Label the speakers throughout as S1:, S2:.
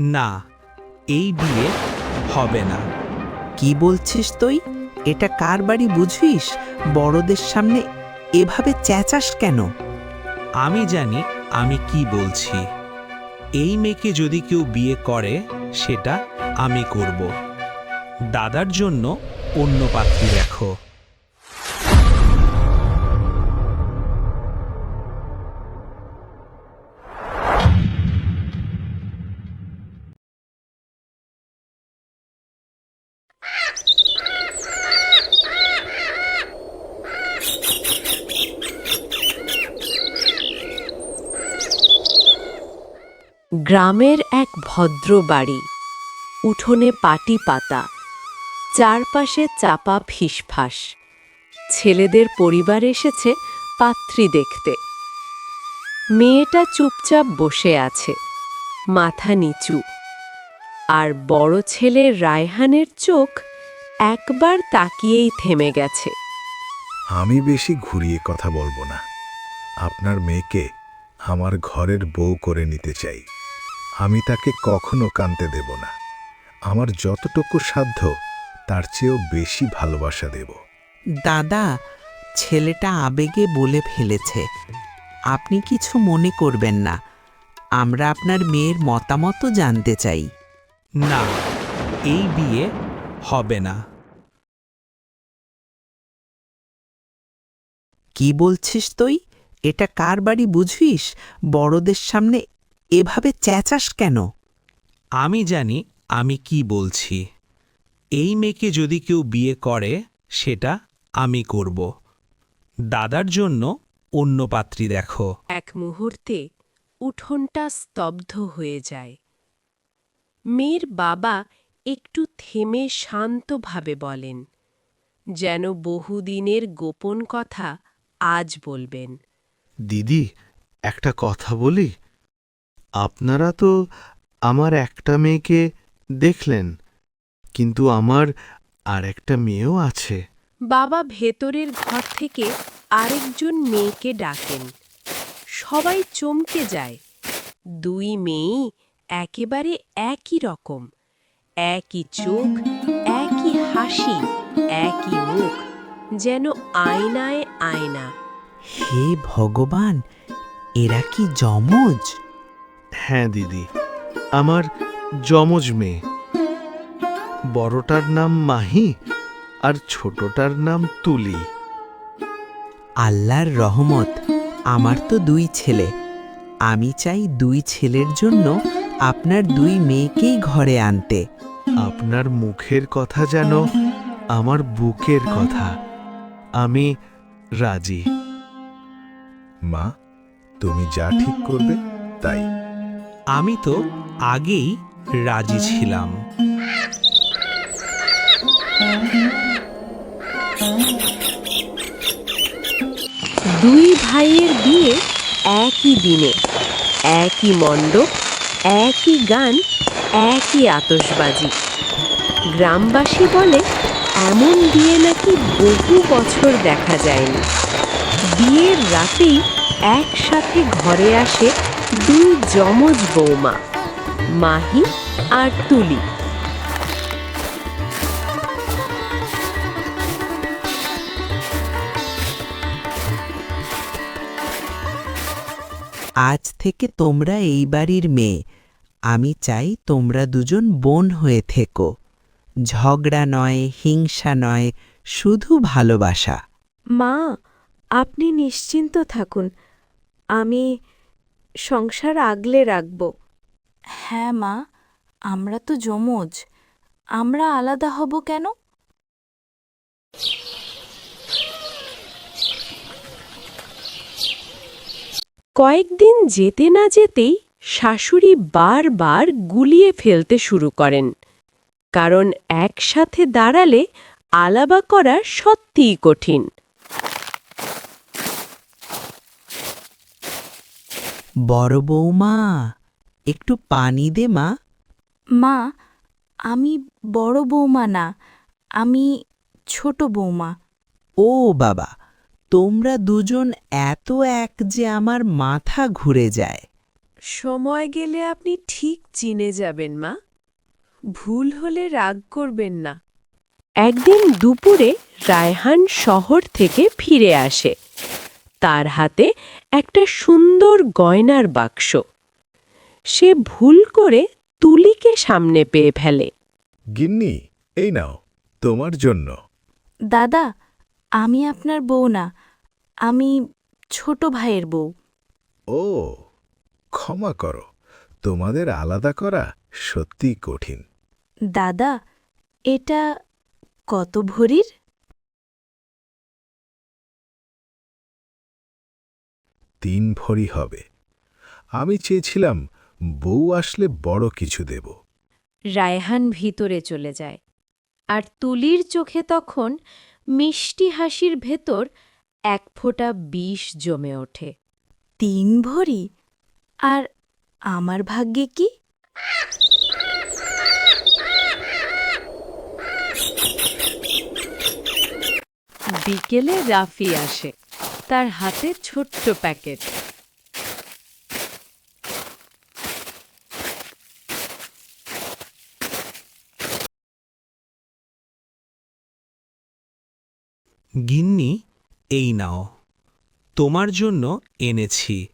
S1: না, এই বিয়ে হবে না।
S2: কি বলছিস তুই? এটা কার বাড়ি বুঝিস? বড়দের সামনে এভাবে চেঁচাস কেন?
S1: আমি জানি আমি কি বলছি। এই মেয়েকে যদি কেউ বিয়ে করে, সেটা আমি করব। দাদার জন্য অন্য পাত্রী দেখো
S3: গ্রামের এক ভদ্র বাড়ি। উঠোনে পাটি পাতা। চারপাশে চাপা ফিসফাস। ছেলেদের পরিবার এসেছে পাত্রী দেখতে। মেয়েটা চুপচাপ বসে আছে, মাথা নিচু। আর বড় ছেলে রায়হানের চোখ একবার তাকিয়েই থেমে গেছে।
S4: আমি বেশি ঘুরিয়ে কথা বলব না। আপনার মেয়েকে আমার ঘরের বউ করে নিতে চাই। আমি তাকে কখনো কানতে দেব না। আমার যতটুকু সাধ্য তার চেয়েও বেশি ভালোবাসা দেব।
S2: দাদা ছেলেটা আবেগে বলে ফেলেছে। আপনি কিছু মনে করবেন না। আমরা আপনার মেয়ের মতামতও জানতে চাই।
S1: না এই বিয়ে হবে না।
S2: কি বলছিস তুই? এটা কার বাড়ি বুঝিস? বড়দের সামনে এভাবে চেঁচাস কেন?
S1: আমি জানি আমি কি বলছি। এই মেয়েকে যদি কেউ বিয়ে করে সেটা আমি করব। দাদার জন্য অন্য পাত্রী দেখো।
S3: এক মুহূর্তে উঠোনটা স্তব্ধ হয়ে যায়। মেয়ের বাবা একটু থেমে শান্তভাবে বলেন যেন বহুদিনের গোপন কথা আজ বলবেন।
S5: দিদি একটা কথা বলি। আপনারা তো আমার একটা মেয়েকে দেখলেন কিন্তু আমার আর একটা মেয়েও আছে।
S3: বাবা ভেতরের ঘর থেকে আরেকজন মেয়েকে ডাকেন। সবাই চমকে যায়। দুই মেয়েই একেবারে একই রকম। একই চোখ একই হাসি একই মুখ যেন আয়নায় আয়না।
S2: হে ভগবান এরা কি জমজ
S5: হ্যাঁ দিদি। আমার যমজ মেয়ে। বড়টার নাম মাহি আর ছোটটার নাম তুলি।
S2: আল্লাহর রহমত আমার তো দুই ছেলে। আমি চাই দুই ছেলের জন্য আপনার দুই মেয়েকেই ঘরে আনতে।
S5: আপনার মুখের কথা যেন আমার বুকের কথা। আমি রাজি।
S4: মা তুমি যা ঠিক করবে তাই।
S1: আমি তো আগেই রাজি ছিলাম।
S3: দুই ভাইয়ের বিয়ে একই দিনে, একই মণ্ডপ, একই গান, একই আতশবাজি। গ্রামবাসী বলে, এমন বিয়ে নাকি বহু বছর দেখা যায়নি। বিয়ের রাতেই একসাথে ঘরে আসে দুই যমজ বৌমা মাহি আর তুলি।
S2: আজ থেকে তোমরা এই বাড়ির মেয়ে। আমি চাই তোমরা দুজন বোন হয়ে থেকো। ঝগড়া নয় হিংসা নয় শুধু ভালোবাসা।
S6: মা আপনি নিশ্চিন্ত থাকুন। আমি সংসার আগলে রাখব। হ্যাঁ মা আমরা তো যমজ। আমরা আলাদা হব কেন?
S3: কয়েকদিন যেতে না যেতেই শাশুড়ি বারবার গুলিয়ে ফেলতে শুরু করেন। কারণ একসাথে দাঁড়ালে আলাবা করা সত্যিই কঠিন।
S2: বড় বৌমা একটু পানি দে মা।
S6: মা আমি বড় বৌমা না আমি ছোট বৌমা।
S2: ও বাবা তোমরা দুজন এত এক যে আমার মাথা ঘুরে যায়।
S3: সময় গেলে আপনি ঠিক চিনে যাবেন মা। ভুল হলে রাগ করবেন না। একদিন দুপুরে রায়হান শহর থেকে ফিরে আসে। তার হাতে একটা সুন্দর গয়নার বাক্স। সে ভুল করে তুলিকে সামনে পেয়ে ফেলে।
S4: গিন্নি এই নাও তোমার জন্য।
S6: দাদা আমি আপনার বউ না আমি ছোট ভাইয়ের বউ।
S4: ও ক্ষমা করো তোমাদের আলাদা করা সত্যিই কঠিন।
S6: দাদা এটা কত ভরির?
S4: তিন ভরি হবে। আমি চেয়েছিলাম বউ আসলে বড় কিছু দেব।
S7: রায়হান ভিতরে চলে যায়। আর তুলির চোখে তখন মিষ্টি হাসির ভেতর এক ফোঁটা বিষ জমে ওঠে।
S6: তিন ভরি? আর আমার ভাগ্যে কি?
S3: বিকেলে রাফি আসে। তার হাতে ছোট্ট প্যাকেট।
S1: গিন্নি এই নাও। তোমার জন্য এনেছি।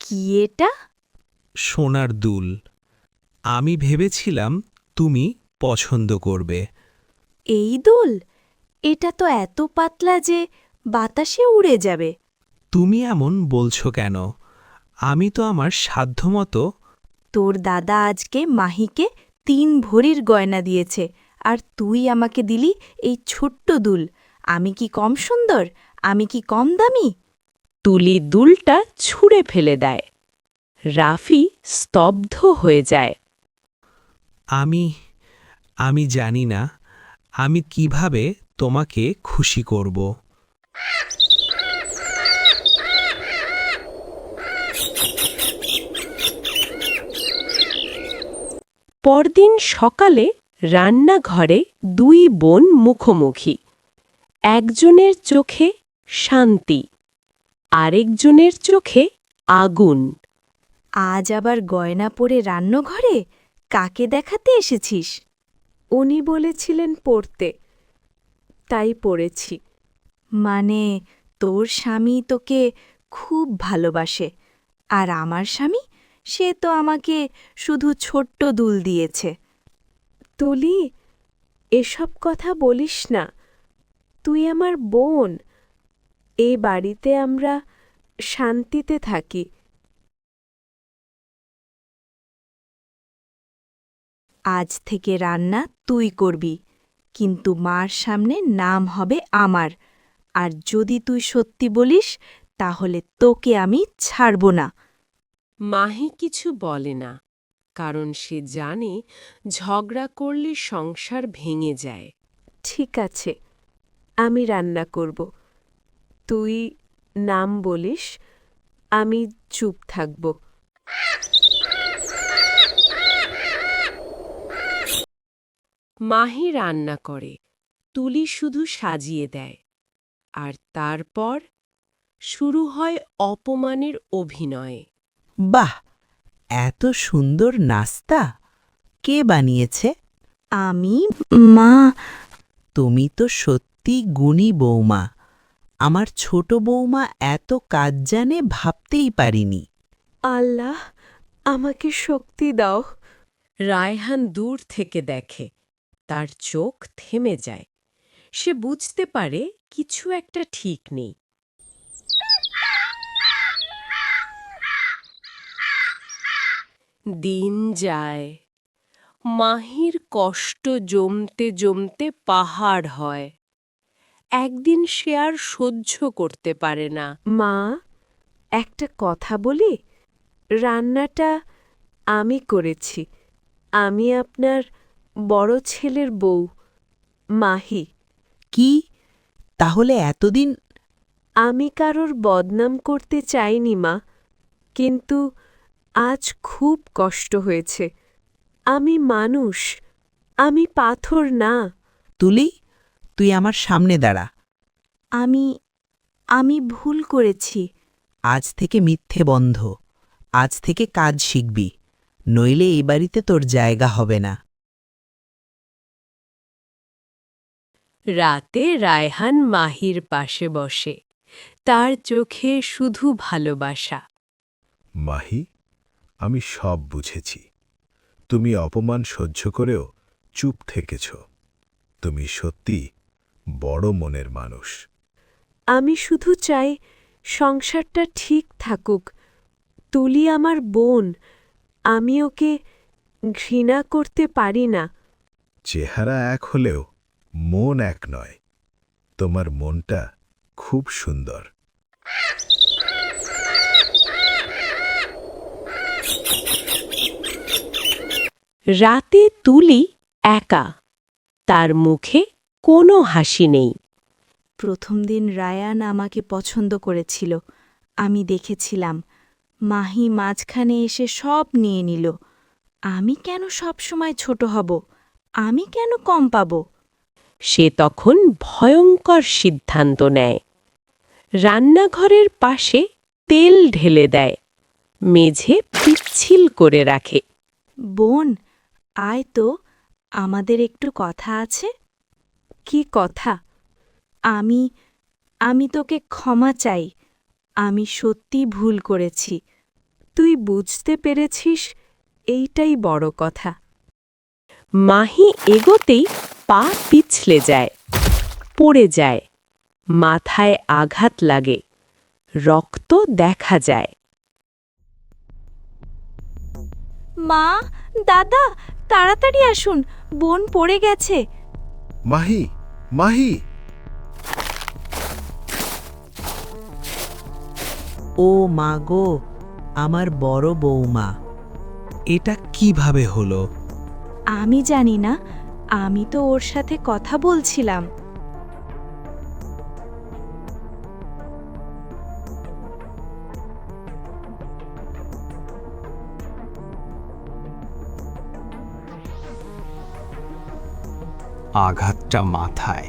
S6: কি এটা?
S1: সোনার দুল। আমি ভেবেছিলাম তুমি পছন্দ করবে।
S6: এই দোল? এটা তো এত পাতলা যে বাতাসে উড়ে যাবে।
S1: তুমি এমন বলছো কেন? আমি তো আমার সাধ্যমতো
S6: তোর দাদা আজকে মাহিকে তিন ভরির গয়না দিয়েছে আর তুই আমাকে দিলি এই ছোট্ট দুল। আমি কি কম সুন্দর? আমি কি কম দামি?
S3: তুলি দুলটা ছুঁড়ে ফেলে দেয়। রাফি স্তব্ধ হয়ে যায়।
S1: আমি আমি জানি না আমি কীভাবে তোমাকে খুশি করব।
S3: পরদিন সকালে রান্নাঘরে দুই বোন মুখোমুখি। একজনের চোখে শান্তি, আরেকজনের চোখে আগুন।
S6: আজ আবার গয়না পরে রান্নাঘরে? কাকে দেখাতে এসেছিস?
S3: উনি বলেছিলেন পড়তে। তাই পড়েছি।
S6: মানে তোর স্বামী তোকে খুব ভালোবাসে, আর আমার স্বামী, সে তো আমাকে শুধু ছোট্ট দুল দিয়েছে।
S3: তুলি, এসব কথা বলিস না। তুই আমার বোন। এই বাড়িতে আমরা শান্তিতে থাকি।
S6: আজ থেকে রান্না তুই করবি, কিন্তু মার সামনে নাম হবে আমার। আর যদি তুই সত্যি বলিস তাহলে তোকে আমি ছাড়ব না।
S3: মাহি কিছু বলে না কারণ সে জানে ঝগড়া করলে সংসার ভেঙে যায়। ঠিক আছে আমি রান্না করব। তুই নাম বলিস আমি চুপ থাকব। মাহি রান্না করে তুলি শুধু সাজিয়ে দেয়। আর তারপর শুরু হয় অপমানের অভিনয়।
S2: বাহ এত সুন্দর নাস্তা। কে বানিয়েছে?
S6: আমি মা।
S2: তুমি তো সত্যি গুণী বৌমা। আমার ছোট বৌমা এত কাজ জানে ভাবতেই পারিনি।
S3: আল্লাহ আমাকে শক্তি দাও। রায়হান দূর থেকে দেখে তার চোখ থেমে যায়। সে বুঝতে পারে কিছু একটা ঠিক নেই। দিন যায়। মাহির কষ্ট জমতে জমতে পাহাড় হয়। একদিন সে আর সহ্য করতে পারে না। মা, একটা কথা বলি? রান্নাটা আমি করেছি। আমি আপনার বড় ছেলের বউ, মাহি।
S2: কি? তাহলে এতদিন
S3: আমি কারোর বদনাম করতে চাইনি মা। কিন্তু আজ খুব কষ্ট হয়েছে। আমি মানুষ আমি পাথর না।
S2: তুলি তুই আমার সামনে দাঁড়া।
S6: আমি আমি ভুল করেছি।
S2: আজ থেকে মিথ্যে বন্ধ। আজ থেকে কাজ শিখবি। নইলে এই বাড়িতে তোর জায়গা হবে না।
S3: রাতে রায়হান মাহির পাশে বসে। তার চোখে শুধু ভালোবাসা।
S4: মাহি আমি সব বুঝেছি। তুমি অপমান সহ্য করেও চুপ থেকেছ। তুমি সত্যি বড় মনের মানুষ।
S3: আমি শুধু চাই সংসারটা ঠিক থাকুক। তুলি আমার বোন। আমি ওকে ঘৃণা করতে পারি না।
S4: চেহারা এক হলেও মন এক নয় তোমার মনটা খুব সুন্দর।
S3: রাতে তুলি একা তার মুখে কোনো হাসি নেই।
S6: প্রথম দিন রায়ান আমাকে পছন্দ করেছিল আমি দেখেছিলাম। মাহি মাঝখানে এসে সব নিয়ে নিল। আমি কেন সব সময় ছোট হব? আমি কেন কম পাব?
S3: সে তখন ভয়ঙ্কর সিদ্ধান্ত নেয়। রান্নাঘরের পাশে তেল ঢেলে দেয় মেঝে পিচ্ছিল করে রাখে।
S6: বোন আয় তো আমাদের একটু কথা আছে। কি কথা? আমি আমি তোকে ক্ষমা চাই। আমি সত্যি ভুল করেছি। তুই বুঝতে পেরেছিস এইটাই বড় কথা।
S3: মাহি এগোতেই পা পিছলে যায় পড়ে যায় মাথায় আঘাত লাগে রক্ত দেখা যায়।
S6: মা দাদা তাড়াতাড়ি আসুন বোন পড়ে গেছে।
S4: মাহি মাহি।
S2: ও মা গো আমার বড় বৌমা
S1: এটা কীভাবে হলো?
S6: আমি জানি না আমি তো ওর সাথে কথা বলছিলাম।
S8: আঘাতটা মাথায়।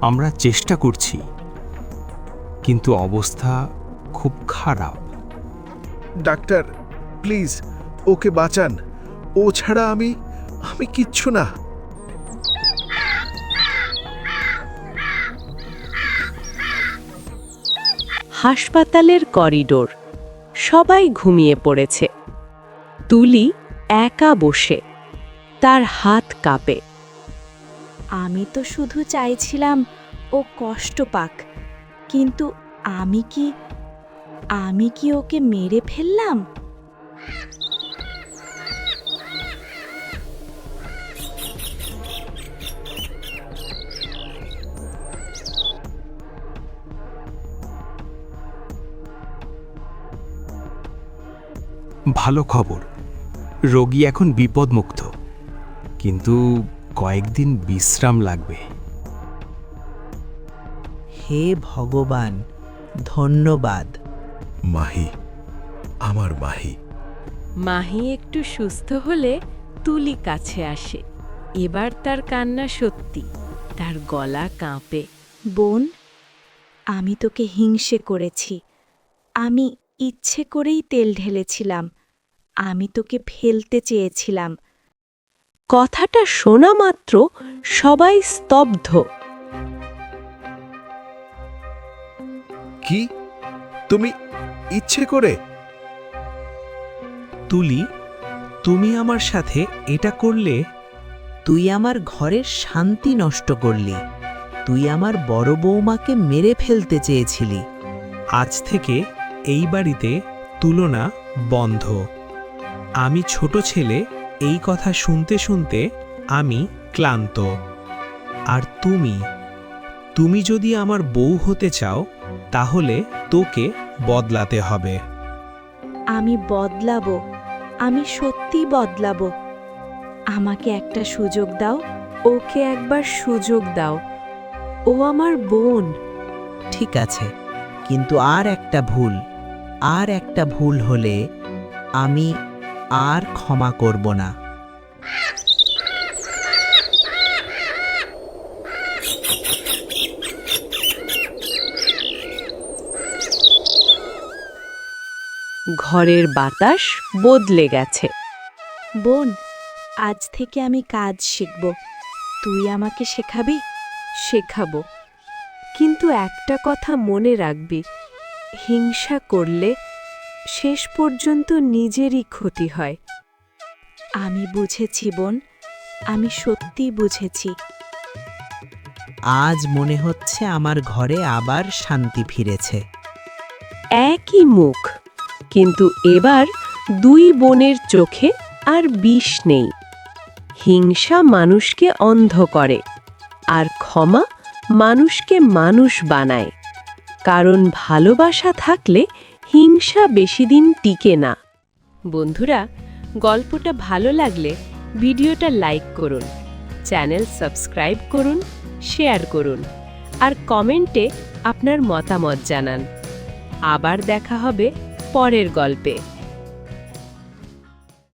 S8: আমরা চেষ্টা করছি কিন্তু অবস্থা খুব খারাপ।
S4: ডাক্তার প্লিজ ওকে বাঁচান। ও ছাড়া আমি আমি কিচ্ছু না।
S3: হাসপাতালের করিডোর। সবাই ঘুমিয়ে পড়েছে। তুলি একা বসে। তার হাত কাঁপে।
S6: আমি তো শুধু চাইছিলাম ও কষ্ট পাক কিন্তু আমি কি আমি কি ওকে মেরে ফেললাম?
S8: ভালো খবর। রোগী এখন বিপদমুক্ত। কিন্তু কয়েকদিন বিশ্রাম লাগবে।
S2: হে ভগবান ধন্যবাদ।
S4: মাহি আমার মাহি।
S3: মাহি একটু সুস্থ হলে তুলি কাছে আসে। এবার তার কান্না সত্যি তার গলা কাঁপে।
S6: বোন আমি তোকে হিংসে করেছি। আমি ইচ্ছে করেই তেল ঢেলেছিলাম। আমি তোকে ফেলতে চেয়েছিলাম।
S3: কথাটা শোনা মাত্র সবাই স্তব্ধ।
S4: কি? তুমি ইচ্ছে করে?
S1: তুলি তুমি আমার সাথে এটা করলে
S2: তুই আমার ঘরের শান্তি নষ্ট করলি। তুই আমার বড় বৌমাকে মেরে ফেলতে চেয়েছিলি।
S1: আজ থেকে এই বাড়িতে তুলনা বন্ধ। আমি ছোট ছেলে এই কথা শুনতে শুনতে আমি ক্লান্ত। আর তুমি? তুমি যদি আমার বউ হতে চাও তাহলে তোকে বদলাতে হবে।
S6: আমি বদলাবো। আমি সত্যি বদলাবো। আমাকে একটা সুযোগ দাও
S3: ওকে একবার সুযোগ দাও। ও আমার বোন।
S2: ঠিক আছে কিন্তু আর একটা ভুল। আর একটা ভুল হলে আমি আর ক্ষমা করব না।
S3: ঘরের বাতাস বদলে গেছে।
S6: বোন আজ থেকে আমি কাজ শিখব। তুই আমাকে শেখাবি?
S3: শেখাবো। কিন্তু একটা কথা মনে রাখবি। হিংসা করলে শেষ পর্যন্ত নিজেরই ক্ষতি হয়।
S6: আমি বুঝেছি বোন। আমি সত্যি বুঝেছি।
S2: আজ মনে হচ্ছে আমার ঘরে আবার শান্তি ফিরেছে।
S3: একই মুখ কিন্তু এবার দুই বোনের চোখে আর বিষ নেই। হিংসা মানুষকে অন্ধ করে আর ক্ষমা মানুষকে মানুষ বানায়। কারণ ভালোবাসা থাকলে হিংসা বেশি দিন টিকে না। বন্ধুরা, গল্পটা ভালো লাগলে ভিডিওটা লাইক করুন, চ্যানেল সাবস্ক্রাইব করুন, শেয়ার করুন, আর কমেন্টে আপনার মতামত জানান। আবার দেখা হবে পরের গল্পে।